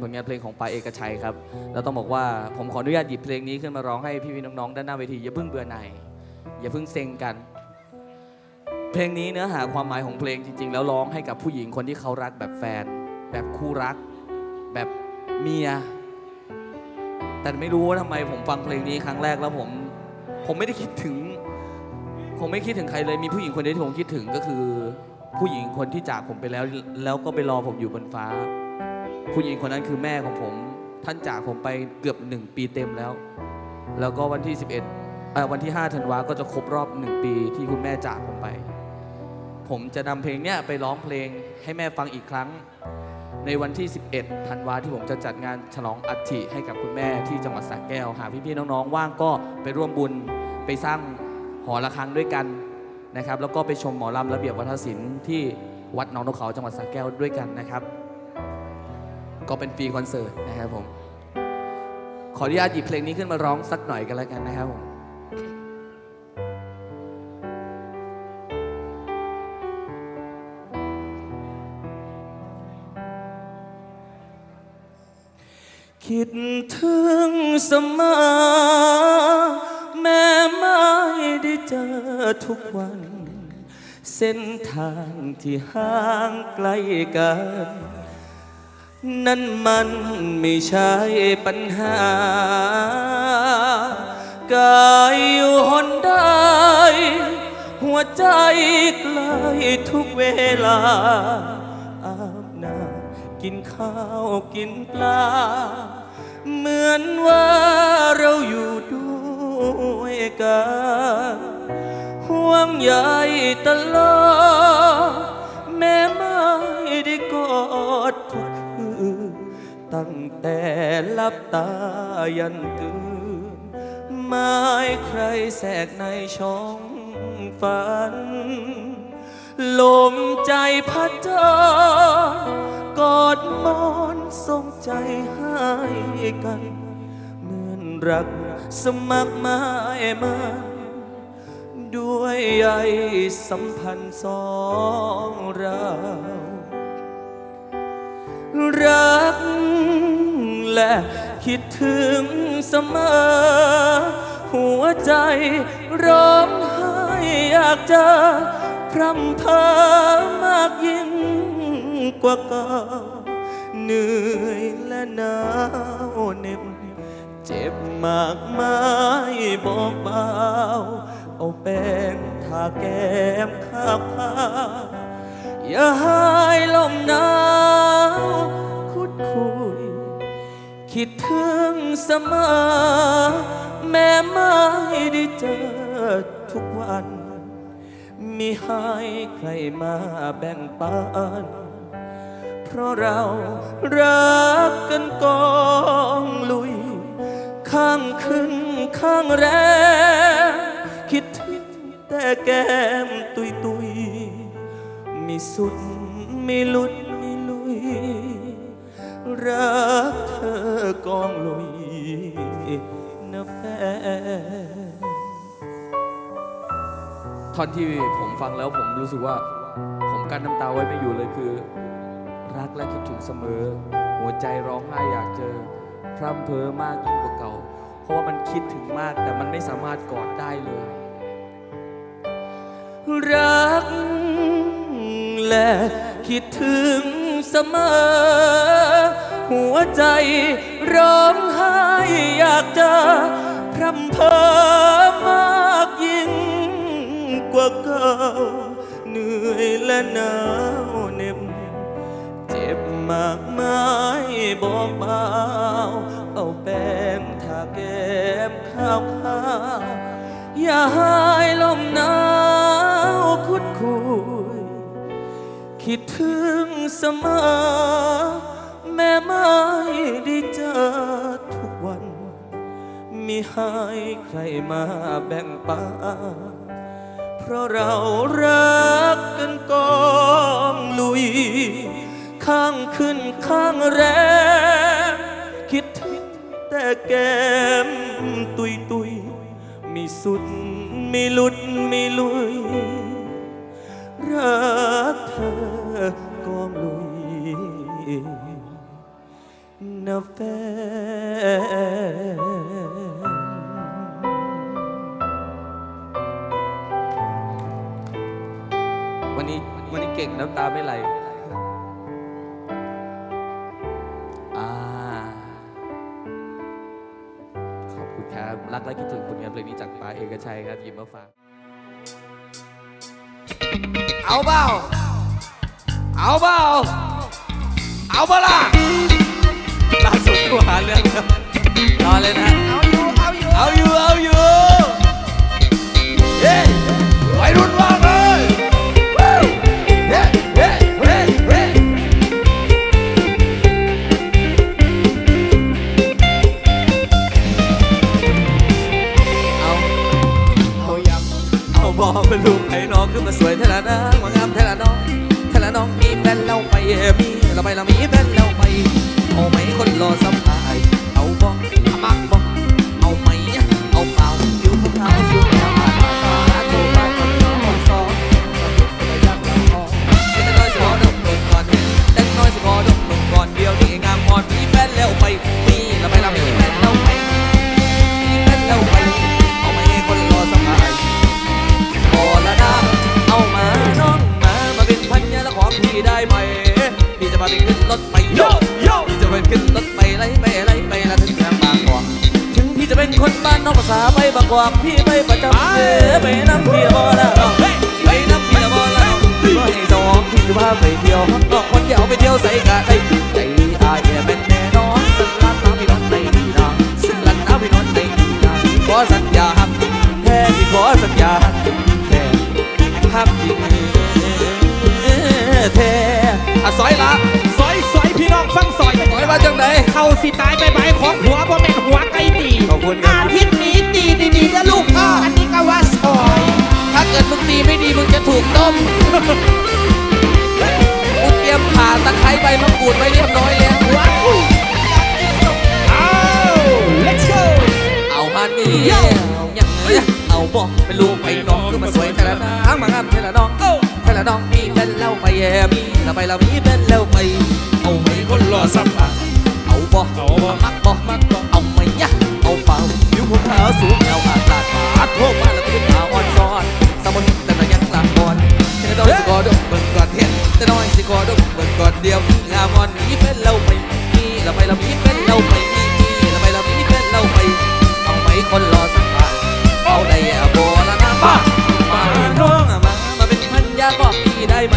ผลงานเพลงของปาเอกชัยครับ แล้วต้องบอกว่าผมขออนุญาตหยิบเพลงนี้ขึ้นมาร้องให้พี่ๆน้องๆด้านหน้าเวทีอย่าเพิ่งเบื่อหน่ายอย่าเพิ่งเซ็งกัน เพลงนี้เนื้อหาความหมายของเพลงจริง ๆ แล้วร้องให้กับผู้หญิงคนที่เขารักแบบแฟน แบบคู่รัก แบบเมีย แต่ไม่รู้ว่าทำไมผมฟังเพลงนี้ครั้งแรกแล้วผมผมไม่ได้คิดถึง ผมไม่คิดถึงใครเลยมีผู้หญิงคนเดียวที่ผมคิดถึงก็คือ ผู้หญิงคนที่จากผมไปแล้ว แล้วก็ไปรอผมอยู่บนฟ้า ผู้หญิงคนนั้นคือแม่ของผม ท่านจากผมไปเกือบหนึ่งปีเต็มแล้ว แล้วก็วันที่ 11เอ่อวันที่5ธันวาก็จะครบรอบหนึ่งปีที่คุณแม่จากผมไป ผมจะนำเพลงเนี้ยไปร้องเพลงให้แม่ฟังอีกครั้ง ในวันที่ 11ธันวาที่ผมจะจัดงานฉลองอัฐิให้กับคุณแม่ที่จังหวัดสระแก้วหากพี่ๆน้องๆว่างก็ไปร่วมบุญไปสร้างหอระฆังด้วยกันนะครับ แล้วก็ไปชมหมอลำระเบียบวัฒนศิลป์ที่วัดหนองนกเขาจังหวัดสระแก้วด้วยกันนะครับ ก็เป็นฟรีคอนเสิร์ตนะครับผมขออนุญาตหยิบเพลงนี้ขึ้นมาร้องสักหน่อยกันแล้วกันนะครับผมคิดถึงเสมอแม้ไม่ได้เจอทุกวัน เส้นทางที่ห่างไกลกัน นั่นมันไม่ใช่ปัญหา กายอยู่หนใดหัวใจใกล้ทุกเวลา อาบน้ำกินข้าวกินปลา เหมือนว่าเราอยู่ด้วยกันห่วงใยตลอด แม้ไม่ได้กอดทุก ตั้งแต่ลับตายันตื่นไม่ใครแทรกในช่องฝัน ลมใจพัดจอกอดมอนส่งใจให้กันเหมือนรักสมัครหมายมันด้วยใยสัมพันธ์สองเรารัก และคิดถึงเสมอ หัวใจร้องไห้อยากจะพรำเพอมากยิ่งกว่าเก่าเหนื่อยและหนาวเหน็บเจ็บมากมายบอกเบาเอาแป้งทาแก้มข้าวขาอย่าให้ลมหนาวคุดคุ ถึงเสมอ แม้ไม่ได้เจอทุกวัน มีให้ใครมาแบ่งปัน เพราะเรารักกันกองลุย ข้างขึ้นข้างแรมคิดถึงแต่แก้มตุยตุยมีสุดมีลุด รักเธอกองลุยนะแฟนท่อนที่ผมฟังแล้วผมรู้สึกว่า ผมกั้นน้ำตาไว้ไม่อยู่เลยคือ รักและคิดถึงเสมอ หัวใจร้องไห้อยากเจอ พร่ำเพ้อมากยิ่งกว่าเก่า เพราะว่ามันคิดถึงมากแต่มันไม่สามารถกอดได้เลย รักและคิดถึง เสมอ หัวใจร้องไห้อยากจะพร่ำเพ้อมากยิ่งกว่าเก่าเหนื่อยและหนาวเหน็บเจ็บมากมายบอกเบาเอาแป้งทาแก้มข้าวขาวอย่าให้ลมหนาวคุดคุย คิดถึงเสมอ แม้ไม่ได้เจอทุกวัน มีให้ใครมาแบ่งปันเพราะเรารักกันกองลุย ข้างขึ้นข้างแรมคิดถึงแต่แก้มตุยตุยมีสุดมีหลุดมีลุยรักเธอ นะแฟนวันนี้วันนี้เก่งน้ำตาไม่ไหลขอบคุณครับรักและคิดถึงผลงานเพลงนี้จากปาเอกชัยครับยิ้มมาฝากเอาเปล่าเอาเปล่าเอาเปล่าล่ะล่าสุดกูหา เรื่องรอเลยนะ เอาอยู่ เอาอยู่ เอาอยู่ เอาอยู่เฮ้ยวัยรุ่นว่าเลยเฮ้เฮ้เฮ้เฮ้ยเฮ้เอาเอายำเอาบอเป็นลูกไอ้น้องขึ้นมาสวยเท่านั้นมางามเท่านั้นน้องเท่านั้นน้องมีแฟนเราไปมีเราไปเรามีแฟนเราไปเอาไหมคนรอสัม มักบ คนบ้านนอกภาษาไปบางกอกพี่ไปประจำเจอไปน้ำพี่ละบ่ละน้องไปน้ำพี่ละบ่ละน้องพี่สองพี่จะพาไปเที่ยวน้องคนเดียวไปเที่ยวใส่กะได้ใจอายแย่เป็นแน่นอนสัญลักษณ์น้ำพี่น้องในดีนะสัญลักษณ์น้ำพี่น้องในดีนะขอสัญญาหักแค่พี่ขอสัญญาหักแค่ฮักจริงแท้อะซอยละำซอยซอยพี่น้องฟังซอยซอยมาจังไหนเขาสิตายไปใบของหัวบ่แม่นหัวไก่ตีขอบคุณครับอาทิต ย์นี้ตีดีๆนะลูกพ่ออันนี้ก็ว่าซอย ถ้าเกิดมึงตีไม่ดีมึงจะถูกต้มกูเตรียมผ่าตะไคร้ใบมะกรูดไว้เรียบร้อยแล้วว้าวเอา let's go เอาฮันนี่เอาอย่างเงี้ยเอาบอกเป็นลูกไปน้องคือมาสวยแต่ละนางมางามแต่ละน้องเอ้าแต่ละน้องมีเป็นเล่าไปแย่มีเราไปเรามีเป็นเล่าไป เอาไม่คนรอสัมผัสเอาบอกเอาบ่มักบอกมักบอกเอาไม่ยะเอาเปล่าผิวผมขาวสูงเงาอาตาขาโทษมาแล้วเป็นขาวอ่อนซ้อนสมุนแต่ละยังหลังก่อนเท่น้อยสิกอดมเบิ่งก่อนเห็นแต่น้อยสิกอดมเบิ่งก่อนเดียวงามอ่อนมีเป็นเล่าไปมีเราไปเรามีเป็นเล่าไปมีมีเราไปเรามีเป็นเล่าไปเอาไหมคนรอสักพักเอาได้อะโบละนะมามาน้องอะมามาเป็นพันยาบอกพี่ได้ไหม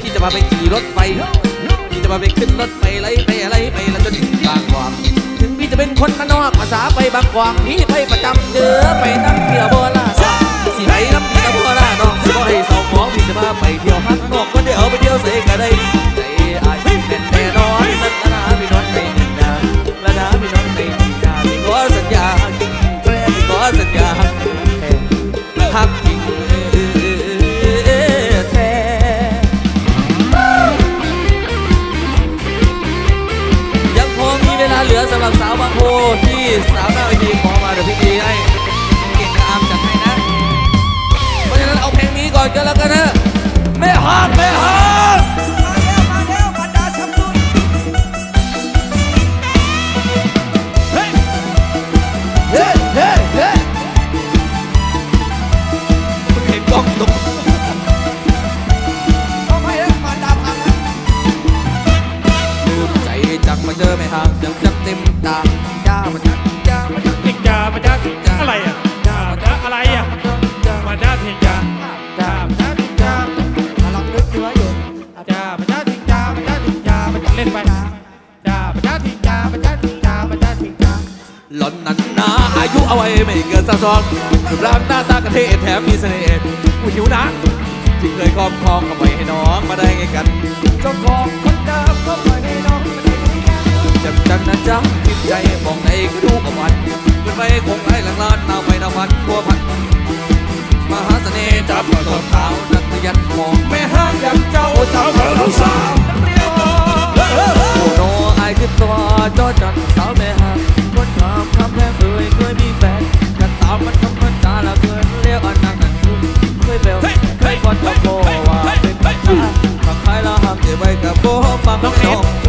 พี่จะมาไปขี่รถไฟพี่จะมาไปขึ้นรถไฟไล่ไปอะไร เป็นคนมานนอกภาษาไปบางกวางพี่ไปประจำเดือไปนั่งเที่ยวโบราณสิไปน้ำเที่ยวโบราณน้องสิบ่ให้สาวของพี่จะมาไปเที่ยวฮักนอกคนเดียวไปเที่ยวเสกก็ได้ เสามสองรูปร่างหน้าตากระเทศแถมมีเสน่ห์กูหิวนะที่เคยครอบครองก็ไม่ให้น้องมาได้ไงกันเจ้าของคนเดิมก็ไม่ให้น้องมันได้ไงเจ็บจังนะจ๊ะจิตใจมองในก็ดูกับวันเป็นไปคงไร้หลังลานนาไปนาพันพัวพันมหาเสน่ห์จับต้นเท้านักเรียนมองแม่ห้างอย่างเจ้าเจ้าพระสาวโอ้โนอายคือตัวจอจันสาวแม่ห้างคนถามคำแพง ปัญหาถ้าใครละห้ามจะไปกับโบฟังน้อง อายหวังเธอ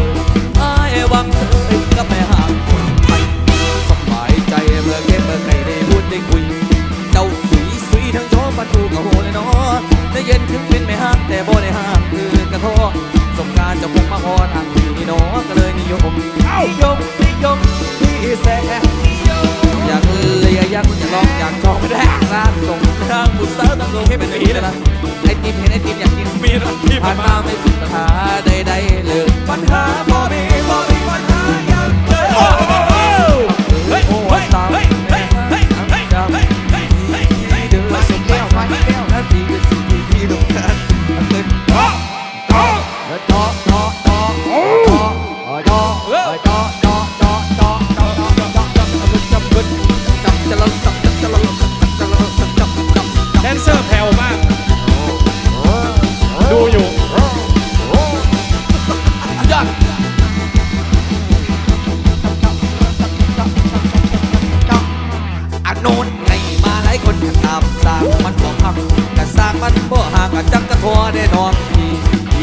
โน้นให้มาหลายคนกัตามสร้างมันบ่หักกันสร้างมันบ่ห่างกันจักกระทัวแน่นอนที่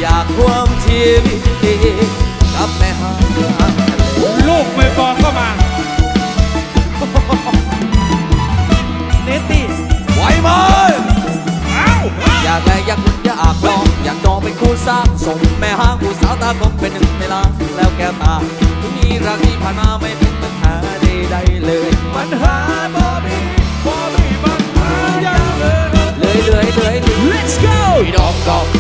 อยากรวมชีวิตกับแม่หาลูกม่อกองก็มาเนตี้ไหวไหมอยากแรงอยากหุ่อยากลองอยากจองเป็นคู่สร้างส่งแม่ห้างผู้สาวตาคมเป็นหนึ่งเวลาแล้วแก้วตาที่นี่รักที่ผ่านมาไม่เป็นปัญหาใดๆเลย มันหาบ่ Let's go!